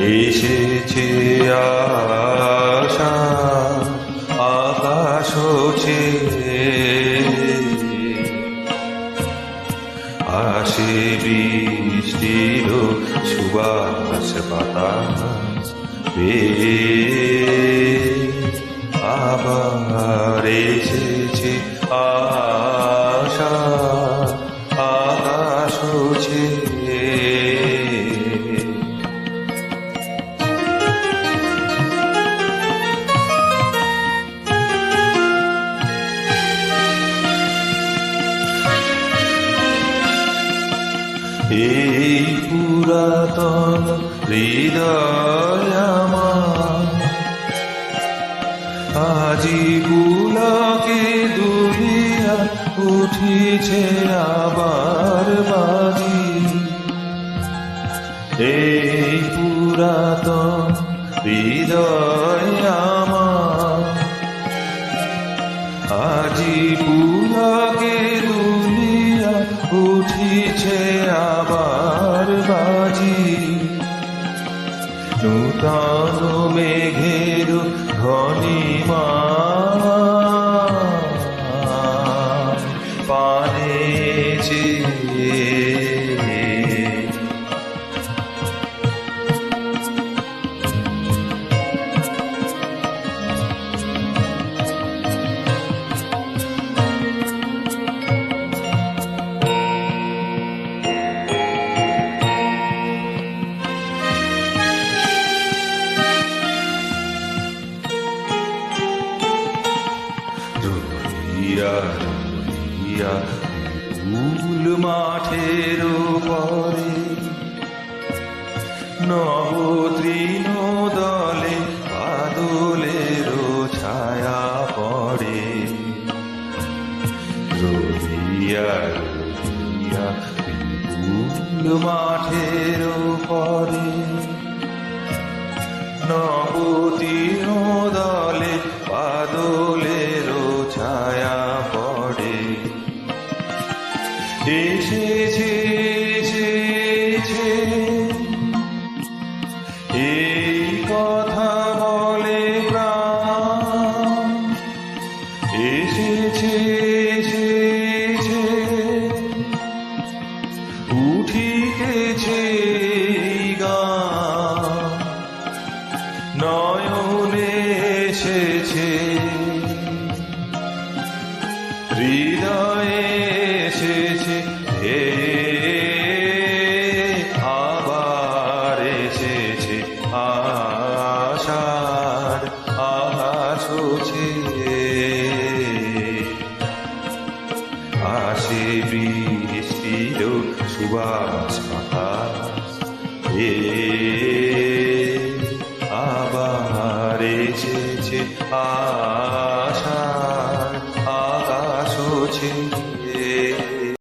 এসেছে আশা আকাশ হচ্ছে আসে বৃষ্টির সুবাস বাতাস পেয়ে। আবার এসেছে আশা এই পুরাতন হৃদয় আমার। আজি পুলকে দুলিয়া উঠিছে আবার বাজি। এই পুরাতন হৃদয় আমার। আজি পুলকে দুলিয়া উঠিছে আবার বাজি। নূতন মেঘের ঘনিমা রহিয়া রহিয়া ফুল মাঠের পরে নবতৃণ দলে বাদলের ছায়া পড়ে। রহিয়া রহিয়া ফুল মাঠের পরে নবতীর্ণ দলে উঠিতেছে নয়নে এসেছে। হৃদয়ে এসেছে। হে আবার এসেছে। আশার আকাশ সুবাস বাতাস এ আবার এসেছে আশা আকাশ ছিল